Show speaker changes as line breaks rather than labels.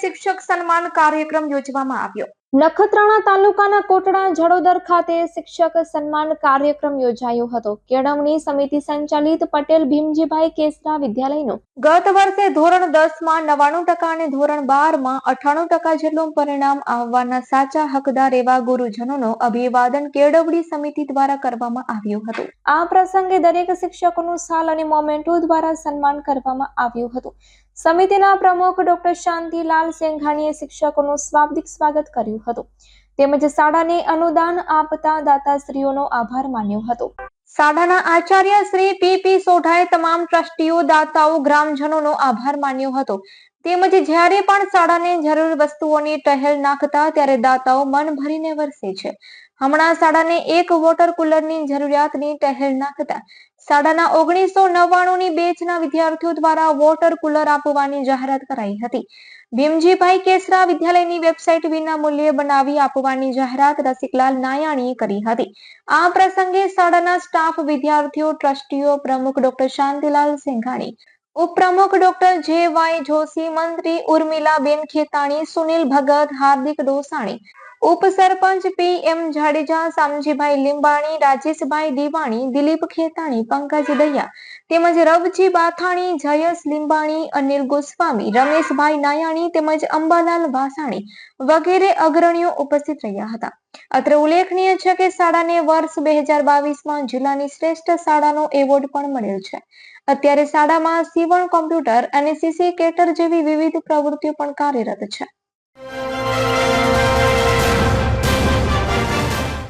શિક્ષક સન્માન કાર્યક્રમ યોજવામાં આવ્યો.
નખત્રાણા તાલુકાના કોટડા જડોદર ખાતે શિક્ષક સન્માન કાર્યક્રમ યોજાયો હતો. કેળવણી સમિતિ સંચાલિત પટેલ ભીમજીભાઈ કેસરા વિદ્યાલયનો.
ગત વર્ષે ધોરણ દસમાં નવાણું ટકા અને ધોરણ બારમાં અઠાણું ટકા જેટલું પરિણામ આવવાના સાચા હકદાર એવા ગુરુજનોનો અભિવાદન કેળવણી સમિતિ દ્વારા કરવામાં આવ્યું હતું. આ પ્રસંગે દરેક શિક્ષકોનું સાલ અને મોમેન્ટો દ્વારા સન્માન કરવામાં આવ્યું હતું. સમિતિના પ્રમુખ ડોક્ટર શાંતિલાલ સેંઘાણીએ શિક્ષકોનું સ્વાગતિક સ્વાગત કર્યું હતું. તેમજ શાળાને અનુદાન આપતા દાતાશ્રીઓનો આભાર માન્યો હતો. શાળાના આચાર્ય શ્રી પી પી સોઢાએ તમામ ટ્રસ્ટીઓ, દાતાઓ, ગ્રામજનોનો આભાર માન્યો હતો. તેમજ જ્યારે પણ શાળાને જરૂર વસ્તુઓની ટહેલ નાખતા ત્યારે દાતાઓ મન ભરીને વરસે છે. હમણાં શાળાને એક વોટર કુલરની જરૂરિયાતની ટહેલ નાખતા શાળાના ઓગણીસો નવ્વાણું બેચના વિદ્યાર્થીઓ દ્વારા વોટર કુલર આપવાની જાહેરાત કરાઈ હતી. ભીમજીભાઈ કેસરા વિદ્યાલયની વેબસાઇટ વિના મૂલ્યે બનાવી આપવાની જાહેરાત રસિકલાલ નાયાણીએ કરી હતી. આ પ્રસંગે શાળાના સ્ટાફ વિદ્યાર્થીઓ, ટ્રસ્ટીઓ પ્રમુખ ડોક્ટર શાંતિલાલ સેંઘાણી ઉપપ્રમુખ ડોક્ટર જે વાય જોશી, મંત્રી ઉર્મિલાબેન ખેતાણી, સુનિલ ભગત, હાર્દિક ડોસાણી, ઉપસરપંચ પી એમ જાડેજા સામજીભાઈ લીંબાણી, રાજેશભાઈ દિવાણી, દિલીપ ખેતાણી, પંકજ દૈયા તેમજ રવજી બાથાણી જયસ લીંબાણી, અનિલ ગોસ્વામી, રમેશભાઈ નાયાણી તેમજ અંબાલાલ વાસાણી વગેરે અગ્રણીઓ ઉપસ્થિત રહ્યા હતા. અત્રે ઉલ્લેખનીય છે કે શાળાને વર્ષ બે હજાર બાવીસમાં જિલ્લાની શ્રેષ્ઠ શાળાનો એવોર્ડ પણ મળેલ છે. અત્યારે શાળામાં સીવણ કોમ્પ્યુટર અને સીસી કેટર જેવી વિવિધ પ્રવૃત્તિઓ પણ કાર્યરત છે.